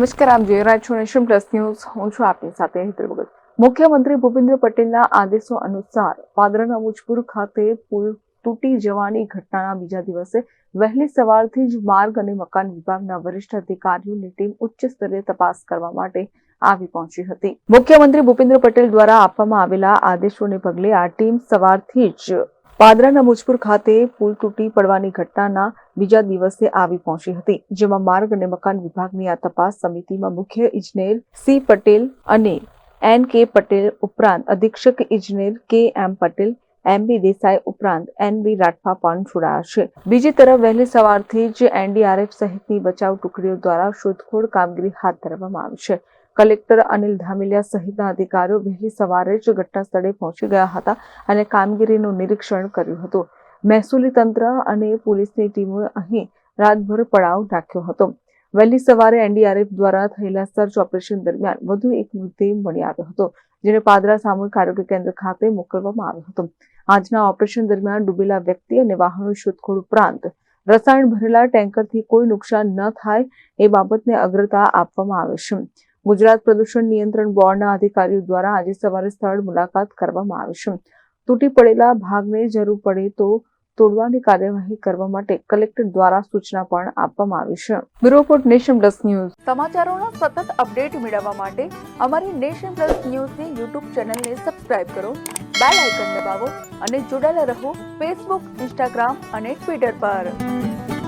નમસ્કાર આપ જોઈ રહ્યા છો પ્લસ ન્યૂઝ. હું છું આપની સાથે ભગત. મુખ્યમંત્રી ભૂપેન્દ્ર પટેલના આદેશો અનુસાર પાદરાના મુજપુર ખાતે પુલ તૂટી જવાની ઘટનાના બીજા દિવસે વહેલી સવારથી જ માર્ગ અને મકાન વિભાગના વરિષ્ઠ અધિકારીઓની ટીમ ઉચ્ચ સ્તરીય તપાસ કરવા માટે આવી પહોંચી હતી. મુખ્યમંત્રી ભૂપેન્દ્ર પટેલ દ્વારા આપવામાં આવેલા આદેશોને પગલે આ ટીમ સવારથી જ પાદરાના મુજપુર ખાતે પુલ તૂટી પડવાની ઘટનાના બીજા દિવસે આવી પહોંચી હતી, જેમાં માર્ગ અને મકાન વિભાગની આ તપાસ સમિતિમાં મુખ્ય ઇજનેર સી પટેલ અને એન કે પટેલ ઉપરાંત અધિક્ષક ઇજનેર કે એમ પટેલ, એમ બી દેસાઈ ઉપરાંત એન બી રાઠવા પણ જોડાયા છે. બીજી તરફ વહેલી સવારથી જ એનડીઆરએફ સહિતની બચાવ ટુકડીઓ દ્વારા શોધખોળ કામગીરી હાથ ધરવામાં આવી છે. કલેક્ટર અનિલ ધામેલિયા સહિતના અધિકારીઓ વહેલી સવારે જ ઘટના પહોંચી ગયા હતા અને કામગીરીનું નિરીક્ષણ કર્યું હતું. મહેસૂલી તંત્ર અને પોલીસની ટીમોએ અહીં રાતભર પડાવ નાખ્યો હતો. વહેલી સવારે એનડીઆરએફ દ્વારા થયેલા સર્ચ ઓપરેશન દરમિયાન વધુ એક મૃતદેહ મળી આવ્યો હતો, જેને પાદરા સામૂહિક આરોગ્ય કેન્દ્ર ખાતે મોકલવામાં આવ્યો હતો. આજના ઓપરેશન દરમિયાન ડૂબેલા વ્યક્તિ અને વાહનો શોધખોળ ઉપરાંત રસાયણ ભરેલા ટેન્કરથી કોઈ નુકસાન ન થાય એ બાબતને અગ્રતા આપવામાં આવે છે. ગુજરાત પ્રદૂષણ નિયંત્રણ બોર્ડના અધિકારીઓ દ્વારા આજે સવારે સ્થળ મુલાકાત કરવામાં આવી તૂટી પડેલા ભાગને જરૂર પડે તો તોડવાની કાર્યવાહી કરવા માટે કલેક્ટર દ્વારા સૂચના પણ આપવામાં આવી છે. Bureau report Nation Plus News. સમાચારોના સતત અપડેટ મેળવવા માટે અમારી નેશન પ્લસ ન્યૂઝની યુટ્યુબ ચેનલને સબસ્ક્રાઇબ કરો, બેલ આઇકન દબાવો અને જોડાયેલા રહો ફેસબુક, ઇન્સ્ટાગ્રામ અને ટ્વિટર પર.